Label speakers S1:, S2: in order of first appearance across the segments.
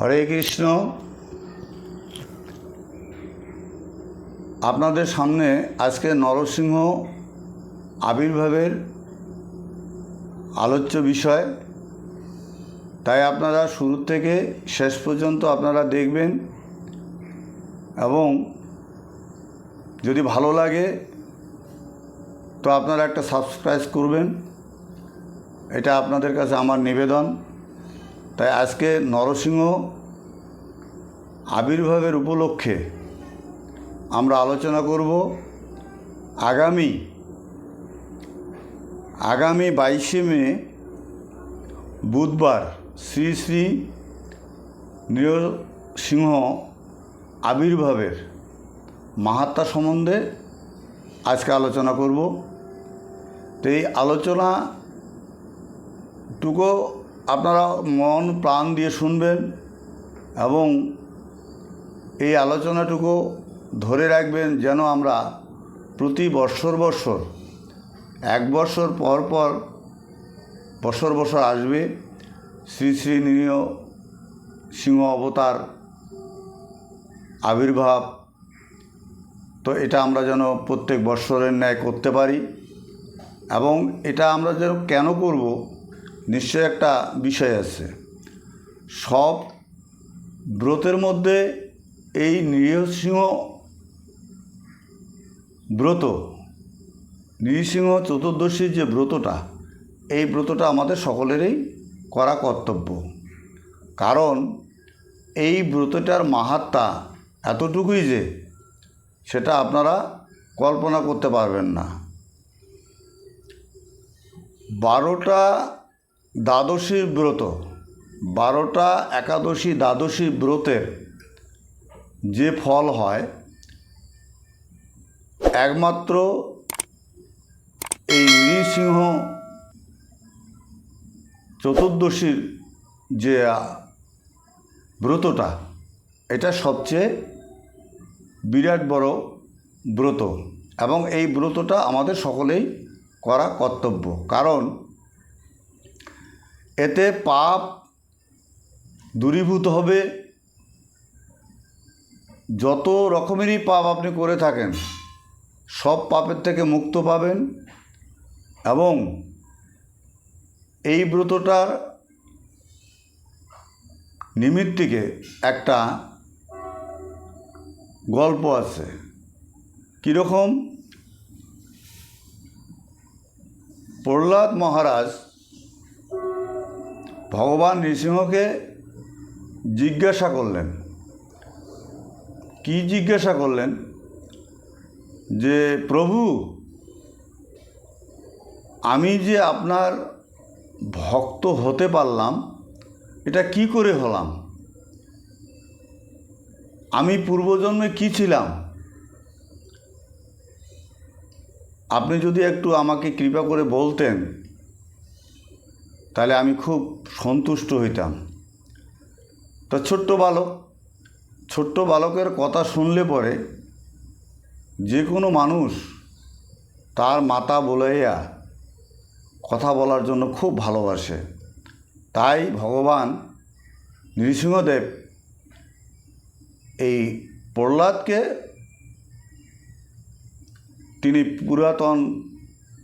S1: হরে কৃষ্ণ। আপনাদের সামনে আজকে নরসিংহ আবির্ভাবের আলোচ্য বিষয়। তাই আপনারা শুরু থেকে শেষ পর্যন্ত আপনারা দেখবেন এবং যদি ভালো লাগে তো আপনারা একটা সাবস্ক্রাইব করবেন। এটা আপনাদের কাছে আমার নিবেদন। তাই আজকে নরসিংহ আবির্ভাবের উপলক্ষে আমরা আলোচনা করব আগামী আগামী বাইশে মে, বুধবার শ্রী শ্রী নৃসিংহ আবির্ভাবের মাহাত্মা সম্বন্ধে আজকে আলোচনা করব। তো এই আলোচনাটুকু আপনারা মন প্রাণ দিয়ে শুনবেন এবং এই আলোচনাটুকু ধরে রাখবেন যেন আমরা প্রতি বৎসর বৎসর এক বছর পর পর বছর বছর আসবে শ্রী শ্রী নিরীহ সিংহ অবতার আবির্ভাব। তো এটা আমরা যেন প্রত্যেক বৎসরের ন্যায় করতে পারি এবং এটা আমরা যেন কেন করব? নিশ্চয় একটা বিষয় আছে। সব ব্রতের মধ্যে এই নৃসিংহ ব্রত, নৃসিংহ চতুর্দশীর যে ব্রতটা, এই ব্রতটা আমাদের সকলেরই করা কর্তব্য। কারণ এই ব্রতটার মাহাত্মা এতটুকুই যে, সেটা আপনারা কল্পনা করতে পারবেন না। বারোটা দ্বাদশী ব্রত, বারোটা একাদশী দ্বাদশী ব্রতের যে ফল হয়, একমাত্র এই নৃসিংহ চতুর্দশীর যে ব্রতটা, এটা সবচেয়ে বিরাট বড় ব্রত এবং এই ব্রতটা আমাদের সকলেই করা কর্তব্য। কারণ এতে পাপ দূরীভূত হবে। যত রকমেরই পাপ আপনি করে থাকেন, সব পাপের থেকে মুক্ত পাবেন এবং এই ব্রতটার নিমিত্তিকে একটা গল্প আছে। কীরকম? প্রহ্লাদ মহারাজ ভগবান নৃসিংহকে জিজ্ঞাসা করলেন। কি জিজ্ঞাসা করলেন? যে, প্রভু, আমি যে আপনার ভক্ত হতে পারলাম, এটা কি করে হলাম? আমি পূর্বজন্মে কি ছিলাম? আপনি যদি একটু আমাকে কৃপা করে বলতেন তাহলে আমি খুব সন্তুষ্ট হইতাম। তো ছোট্ট বালক, ছোট্ট বালকের কথা শুনলে পরে যে কোনো মানুষ তার মাতা বলাইয়া কথা বলার জন্য খুব ভালোবাসে। তাই ভগবান নৃসিংহদেব এই প্রহ্লাদকে তিনি পুরাতন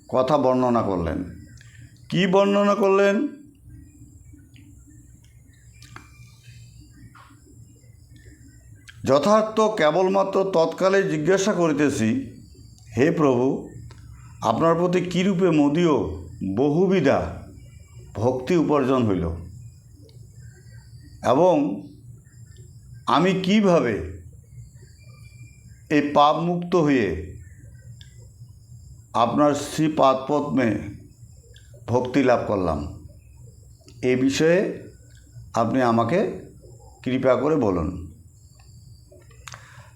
S1: কথা বর্ণনা করলেন। কি বর্ণনা করলেন? যথার্থ কেবলমাত্র তৎকালে জিজ্ঞাসা করিতেছি, হে প্রভু, আপনার প্রতি কীরূপে মদীয় বহুবিধা ভক্তি উপার্জন হইল? এবং আমি কীভাবে এই পাপ মুক্ত হয়ে আপনার শ্রী পাদপদ্মে ভক্তি লাভ করলাম। এ বিষয়ে আপনি আমাকে কৃপা করে বলুন।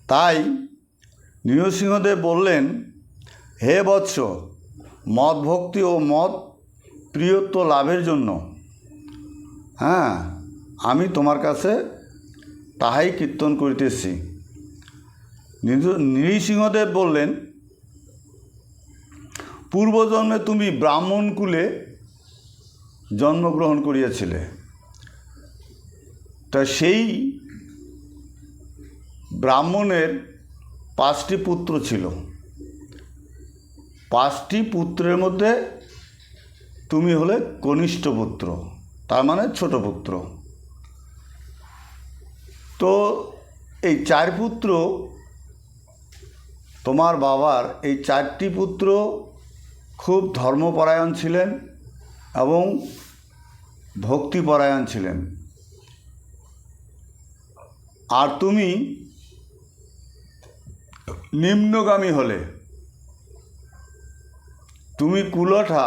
S1: তাই নৃসিংহদেব বললেন, হে বৎস মদ ভক্তি ও মদ প্রিয়ত্ব লাভের জন্য। হ্যাঁ আমি তোমার কাছে তাহাই কীর্তন করিতেছি। নৃসিংহদেব বললেন, পূর্বজন্মে তুমি ব্রাহ্মণ কুলে জন্মগ্রহণ করিয়াছিলে। তা সেই ব্রাহ্মণের পাঁচটি পুত্র ছিল। পাঁচটি পুত্রের মধ্যে তুমি হলে কনিষ্ঠ পুত্র, তার মানে ছোট পুত্র। তো এই চার পুত্র, তোমার বাবার এই চারটি পুত্র খুব ধর্মপরায়ণ ছিলেন। এবং ভক্তিপরায়ণ ছিলেন। আর তুমি নিম্নগামী হলে, তুমি কুলঠা,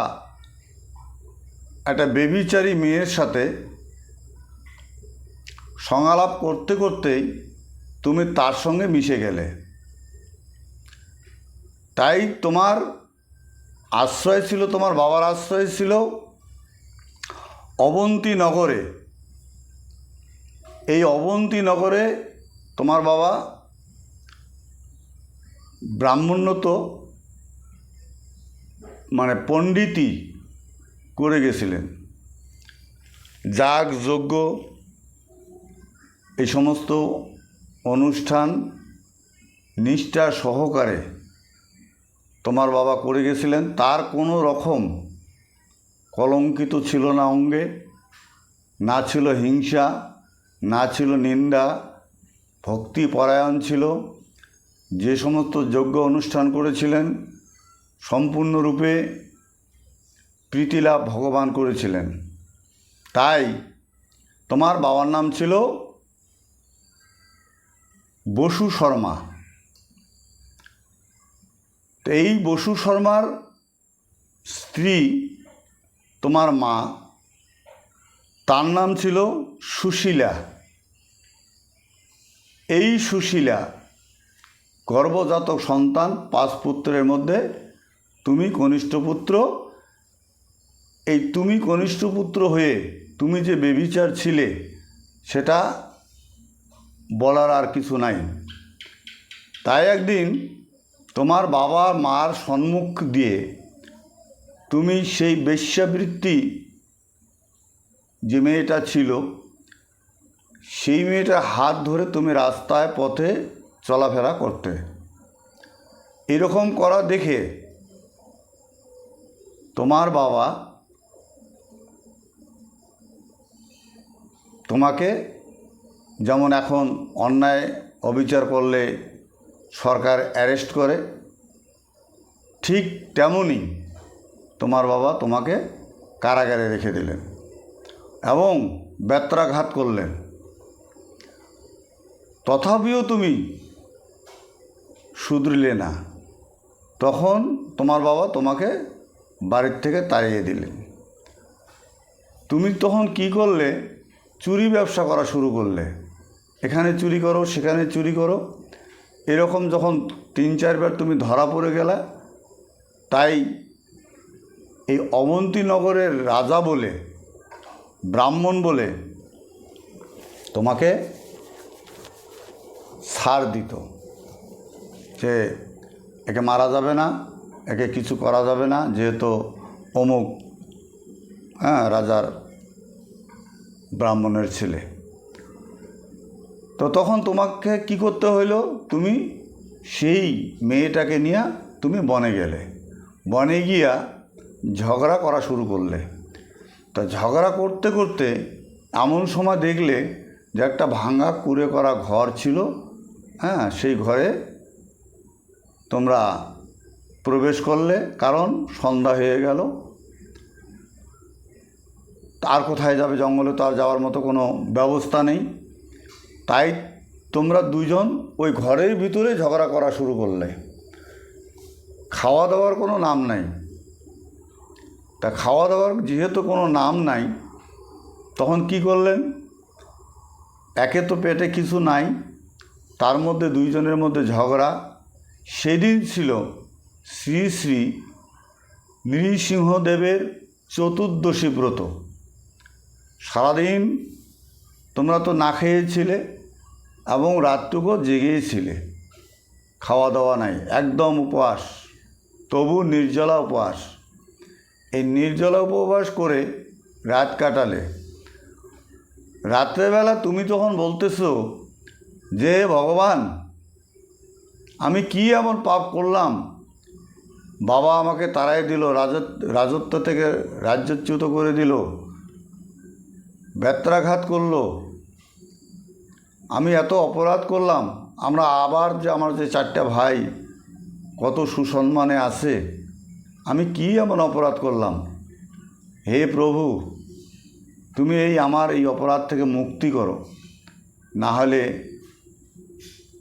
S1: একটা বেবিচারী মেয়ের সাথে সংলাপ করতে করতেই তুমি তার সঙ্গে মিশে গেলে। তাই তোমার আশ্রয় ছিল, তোমার বাবার আশ্রয় ছিল অবন্তী নগরে, এই অবন্তী নগরে তোমার বাবা ব্রাহ্মণ্যত মানে পণ্ডিতি করে গেছিলেন। যাগ যজ্ঞ এই সমস্ত অনুষ্ঠান নিষ্ঠা সহকারে তোমার বাবা করে গেছিলেন। তার কোনো রকম কলঙ্কিত ছিল না অঙ্গে, না ছিল হিংসা, না ছিল নিন্দা, ভক্তি পরায়ণ ছিল। যে সমস্ত যজ্ঞ অনুষ্ঠান করেছিলেন, সম্পূর্ণরূপে প্রীতিলাভ ভগবান করেছিলেন। তাই তোমার বাবার নাম ছিল বসু শর্মা। এই বসু শর্মার স্ত্রী তোমার মা, তার নাম ছিল সুশীলা। এই সুশীলা গর্ভজাতক সন্তান, পাঁচ পুত্রের মধ্যে তুমি কনিষ্ঠ পুত্র। এই তুমি কনিষ্ঠ পুত্র হয়ে তুমি যে বেবিচার ছিলে, সেটা বলার আর কিছু নাই। তাই একদিন তোমার বাবা মার সম্মুখ দিয়ে তুমি সেই বেশ্যাবৃত্তি যে মেয়েটা ছিল, সেই মেয়েটার হাত ধরে তুমি রাস্তায় পথে চলাফেরা করতে। এরকম করা দেখে তোমার বাবা তোমাকে যেমন এখন অন্যায় অবিচার করলে সরকার অ্যারেস্ট করে, ঠিক তেমনই তোমার বাবা তোমাকে কারাগারে রেখে দিলেন এবং ব্যত্রাঘাত করলেন। তথাপিও তুমি শুধরিলে না, তখন তোমার বাবা তোমাকে বাড়ির থেকে তাড়িয়ে দিলেন। তুমি তখন কি করলে? চুরি ব্যবসা করা শুরু করলে। এখানে চুরি করো, সেখানে চুরি করো। এরকম যখন তিন চারবার তুমি ধরা পড়ে গেলে, তাই এই অবন্তীনগরের রাজা বলে, ব্রাহ্মণ বলে তোমাকে ছাড় দিত। যে একে মারা যাবে না, একে কিছু করা যাবে না, যেহেতু অমুক হ্যাঁ রাজার ব্রাহ্মণের ছেলে। তো তখন তোমাকে কি করতে হইল? তুমি সেই মেয়েটাকে নিয়ে তুমি বনে গেলে। বনে গিয়া ঝগড়া করা শুরু করলে। তা ঝগড়া করতে করতে এমন সময় দেখলে যে একটা ভাঙা কুড়ে করা ঘর ছিল হ্যাঁ সেই ঘরে তোমরা প্রবেশ করলে, কারণ সন্ধ্যা হয়ে গেল। আর কোথায় যাবে জঙ্গলে তো আর যাওয়ার মতো কোনো ব্যবস্থা নেই। তাই তোমরা দুজন ওই ঘরের ভিতরে ঝগড়া করা শুরু করলে। খাওয়া দাওয়ার কোনো নাম নাই। তা খাওয়া দাওয়ার যেহেতু কোনো নাম নাই, তখন কি করলেন? একে তো পেটে কিছু নাই, তার মধ্যে দুইজনের মধ্যে ঝগড়া। সেদিন ছিল শ্রী শ্রী নৃসিংহদেবের চতুর্দশী ব্রত। সারাদিন তোমরা তো না খেয়েছিলে এবং রাতটুকু জেগেছিলে। খাওয়া দাওয়া নাই, একদম উপবাস তবু নির্জলা উপবাস এই নির্জলা উপবাস করে রাত কাটালে। রাত্রেবেলা তুমি যখন বলতেছো যে, ভগবান, আমি কি এমন পাপ করলাম? বাবা আমাকে তাড়াই দিল রাজত্ব রাজত্ব থেকে রাজ্যচ্যুত করে দিল, ব্যত্রাঘাত করল। আমি এত অপরাধ করলাম, আমরা আবার যে, আমার যে চারটা ভাই কত সুসম্মানে আছে আমি কি এমন অপরাধ করলাম? হে প্রভু, তুমি এই আমার এই অপরাধ থেকে মুক্তি করো। না হলে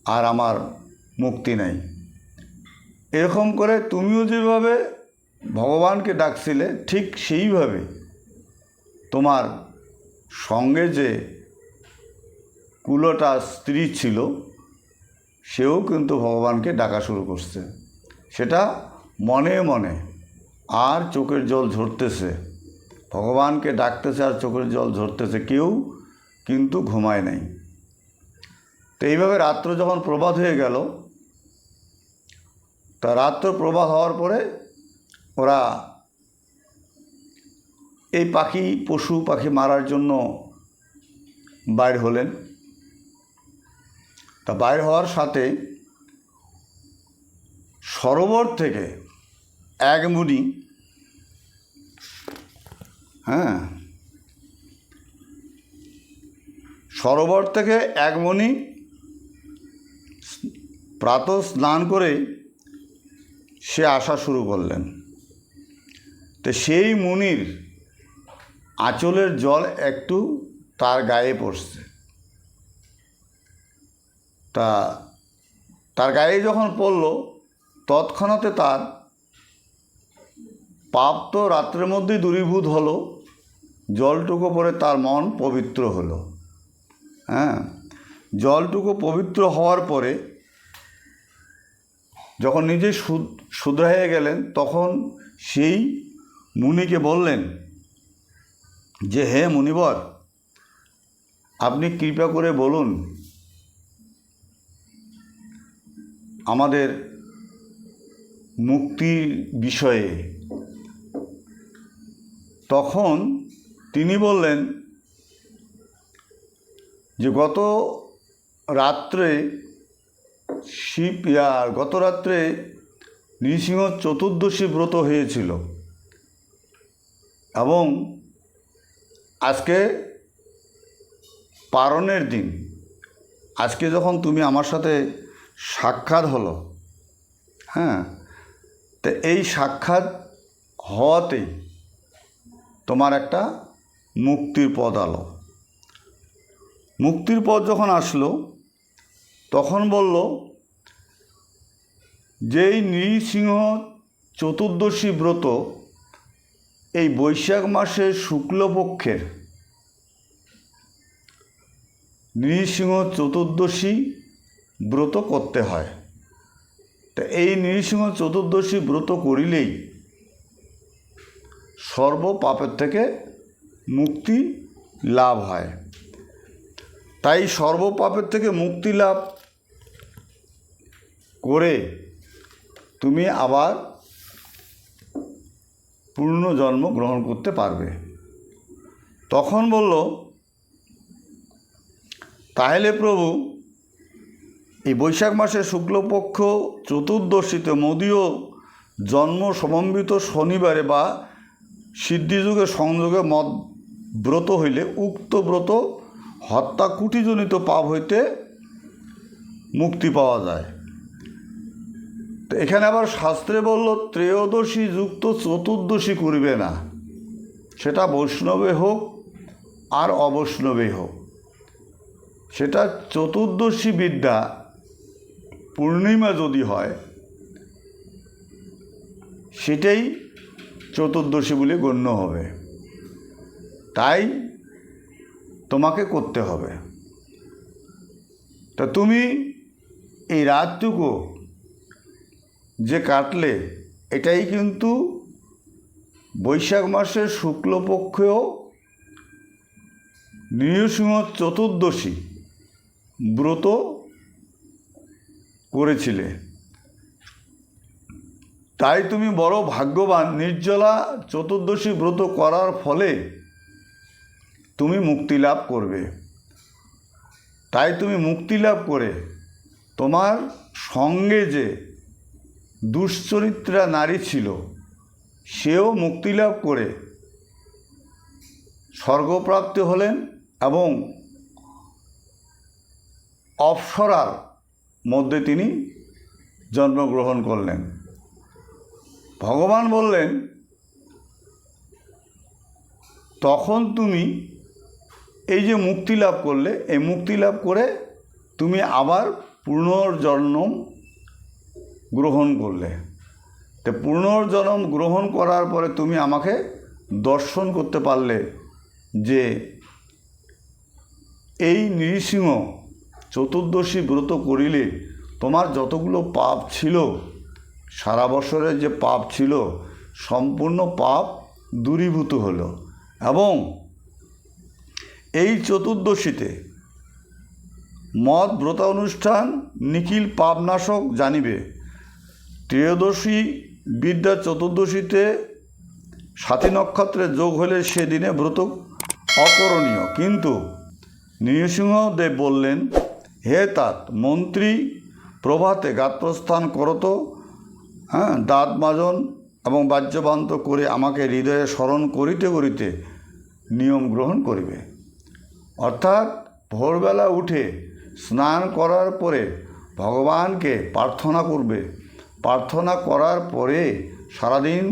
S1: আর আমার মুক্তি নাই। এরকম করে তুমিও যেভাবে ভগবানকে ডাকছিলে, ঠিক সেইভাবে তোমার সঙ্গে যে কুলোটা স্ত্রী ছিল, সেও কিন্তু ভগবানকে ডাকা শুরু করছে। সেটা মনে মনে আর চোখের জল ঝরতেছে। ভগবানকে ডাকতেছে আর চোখের জল ঝরতেছে, কেউ কিন্তু ঘুমায় নাই। তো এইভাবে রাত্র যখন প্রবাদ হয়ে গেল, তা রাত্র প্রবাদ হওয়ার পরে ওরা এই পাখি, পশু পাখি মারার জন্য বাইর হলেন। তা বাইর হওয়ার সাথে সরোবর থেকে এক মুনি হ্যাঁ। সরোবর থেকে এক মণি প্রাত স্নান করে সে আসা শুরু করলেন। তো সেই মুনির আঁচলের জল একটু তার গায়ে পড়ছে। তা তার গায়ে যখন পড়ল তৎক্ষণাতে তার পাপ তো রাত্রের মধ্যেই দূরীভূত হলো, জলটুকু পরে তার মন পবিত্র হলো। হ্যাঁ জলটুকু পবিত্র হওয়ার পরে যখন নিজে শুধরা হয়ে গেলেন, তখন সেই মুনিকে বললেন যে, হে মুনিবর, আপনি কৃপা করে বলুন, আমাদের মুক্তির বিষয়ে তখন তিনি বললেন যে গত রাত্রে শিব আর গত রাত্রে নৃসিংহ চতুর্দশী ব্রত হয়েছিল এবং আজকে পারণের দিন। আজকে যখন তুমি আমার সাথে সাক্ষাৎ হলো হ্যাঁ তো এই সাক্ষাৎ হওয়াতেই তোমার একটা মুক্তির পদ আলো। মুক্তির পদ যখন আসলো, তখন বলল, যেই নৃসিংহ চতুর্দশী ব্রত এই বৈশাখ মাসের শুক্লপক্ষের নৃসিংহ চতুর্দশী ব্রত করতে হয়। তা এই নৃসিংহ চতুর্দশী ব্রত করিলেই সর্ব পাপের থেকে মুক্তি লাভ হয়। তাই সর্বপাপের থেকে মুক্তি লাভ করে তুমি আবার পূর্ণ জন্ম গ্রহণ করতে পারবে। তখন বলল, তাহলে প্রভু, এই বৈশাখ মাসের শুক্লপক্ষ চতুর্দশীতে মোদীয় জন্ম সমন্বিত শনিবারে বা সিদ্ধিযুগে সংযোগে মদ ব্রত হইলে উক্ত ব্রত হত্যা কুটিজনিত পাপ হইতে মুক্তি পাওয়া যায়। তো এখানে আবার শাস্ত্রে বলল, ত্রয়োদশী যুক্ত চতুর্দশী করিবে না। সেটা বৈষ্ণবে হোক আর অবৈষ্ণবে হোক। সেটা চতুর্দশী বিদ্যা পূর্ণিমা যদি হয়, সেটাই চতুর্দশী বলে গণ্য হবে। তাই তোমাকে করতে হবে। তা তুমি এই রাতটুকু যে কাটলে, এটাই কিন্তু বৈশাখ মাসের শুক্লপক্ষেও নৃসিংহ চতুর্দশী ব্রত করেছিলে। তাই তুমি বড় ভাগ্যবান, নির্জলা, চতুর্দশী ব্রত করার ফলে তুমি মুক্তি লাভ করবে। তাই তুমি মুক্তি লাভ করে তোমার সঙ্গে যে দুশ্চরিত্রা নারী ছিল, সেও মুক্তি লাভ করে স্বর্গপ্রাপ্ত হলেন এবং অপ্সরার মধ্যে তিনি জন্মগ্রহণ করলেন। ভগবান বললেন, তখন তুমি এই যে মুক্তি লাভ করলে, এই মুক্তি লাভ করে তুমি আবার পুনর্জন্ম গ্রহণ করলে। তো পুনর্জন্ম গ্রহণ করার পরে তুমি আমাকে দর্শন করতে পারলে যে এই নৃসিংহ চতুর্দশী ব্রত করিলে তোমার যতগুলো পাপ ছিল সারা বছরের যে পাপ ছিল, সম্পূর্ণ পাপ দূরীভূত হলো। এবং এই চতুর্দশীতে মদ ব্রত অনুষ্ঠান নিখিল পাপনাশক জানিবে। ত্রয়োদশী বিদ্যা চতুর্দশীতে সাথী নক্ষত্রে যোগ হলে সেদিনে ব্রত অকরণীয়। কিন্তু নৃসিংহদেব বললেন, হে তাত, মন্ত্রী প্রভাতে গাত্রস্থান করত হ্যাঁ দাঁত মাজন এবং বাহ্যবান্ত করে আমাকে হৃদয়ে স্মরণ করিতে করিতে নিয়ম গ্রহণ করিবে। অর্থাৎ ভোরবেলা উঠে স্নান করার পরে ভগবানকে প্রার্থনা করবে। প্রার্থনা করার পরে সারাদিন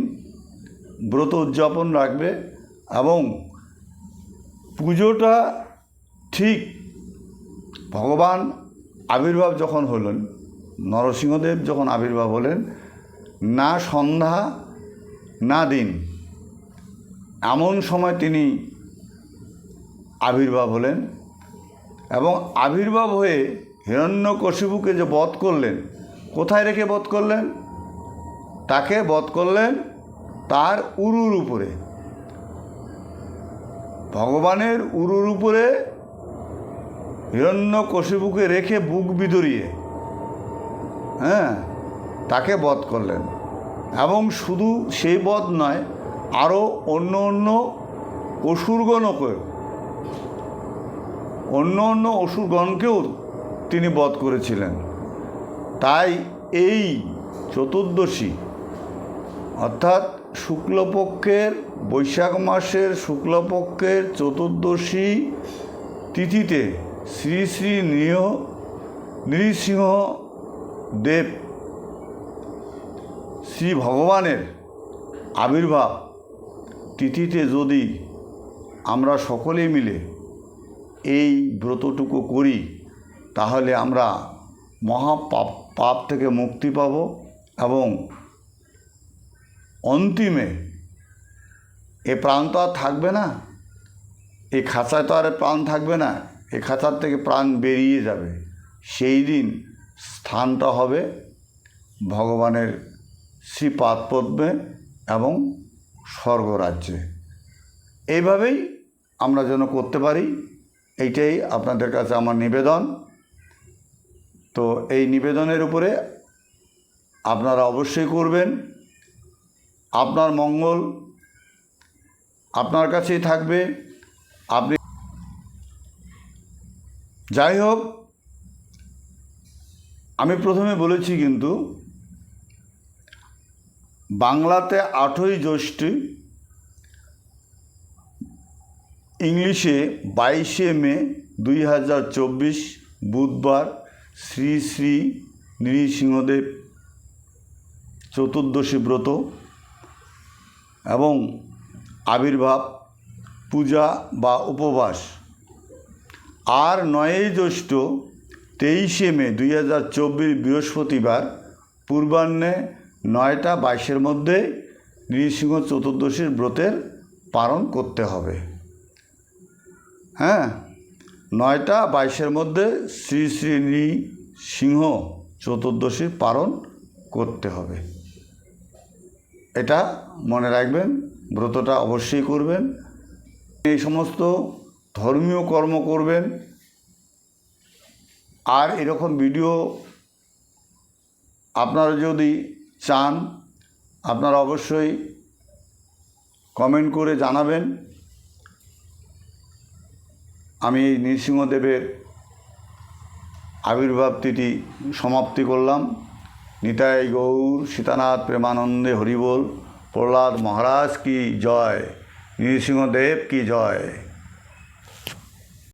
S1: ব্রত উদযাপন রাখবে এবং পুজোটা ঠিক ভগবান আবির্ভাব যখন হলেন, নরসিংহদেব যখন আবির্ভাব হলেন না সন্ধ্যা, না দিন। এমন সময় তিনি আবির্ভাব হলেন এবং আবির্ভাব হয়ে হিরণ্যকশিপুকে যে বধ করলেন, কোথায় রেখে বধ করলেন? তাকে বধ করলেন তার উরুর উপরে। ভগবানের উরুর উপরে হিরণ্যকশিপুকে রেখে বুক বিদরিয়ে হ্যাঁ? তাকে বধ করলেন। এবং শুধু সেই বধ নয়, আরও অন্য অন্য অসুরগণকে অন্য অন্য অসুরগণকেও তিনি বধ করেছিলেন। তাই এই চতুর্দশী, অর্থাৎ শুক্লপক্ষের, বৈশাখ মাসের শুক্লপক্ষের চতুর্দশী তিথিতে শ্রী শ্রী নৃহ নৃসিংহ দেব শ্রী ভগবানের আবির্ভাব তিথিতে যদি আমরা সকলে মিলে এই ব্রতটুকু করি, তাহলে আমরা মহা পাপ পাপ থেকে মুক্তি পাব এবং অন্তিমে এ প্রাণ তো আর থাকবে না এই খাঁচায় তো আর প্রাণ থাকবে না, এ খাঁচার থেকে প্রাণ বেরিয়ে যাবে। সেই দিন স্থানটা হবে ভগবানের শ্রীপাদ পদ্মে এবং স্বর্গরাজ্যে। এইভাবেই আমরা যেন করতে পারি, এইটাই আপনাদের কাছে আমার নিবেদন। তো এই নিবেদনের উপরে আপনারা অবশ্যই করবেন। আপনার মঙ্গল আপনার কাছেই থাকবে। আপনি যাই হোক, আমি প্রথমে বলেছি কিন্তু বাংলাতে আটই জ্যৈষ্ঠী, ইংলিশে বাইশে মে দুই হাজার চব্বিশ, বুধবার শ্রী শ্রী নৃসিংহদেব চতুর্দশী ব্রত এবং আবির্ভাব, পূজা বা উপবাস। আর নয়ই জ্যৈষ্ঠ তেইশে মে দুই হাজার চব্বিশ বৃহস্পতিবার, পূর্বাহ্নে নয়টা বাইশের মধ্যে নৃসিংহ চতুর্দশীর ব্রতের পালন করতে হবে। হ্যাঁ? নয়টা বাইশের মধ্যে শ্রী শ্রী নৃসিংহ চতুর্দশীর পালন করতে হবে। এটা মনে রাখবেন, ব্রতটা অবশ্যই করবেন। এই সমস্ত ধর্মীয় কর্ম করবেন। আর এরকম ভিডিও আপনারা যদি চান, আপনারা অবশ্যই কমেন্ট করে জানাবেন। আমি এই নৃসিংহদেবের আবির্ভাব তিথি সমাপ্তি করলাম। নিতাই গৌর, সীতানাথ প্রেমানন্দে হরিবোল, প্রহ্লাদ মহারাজ কি জয়? নৃসিংহদেব কি জয়?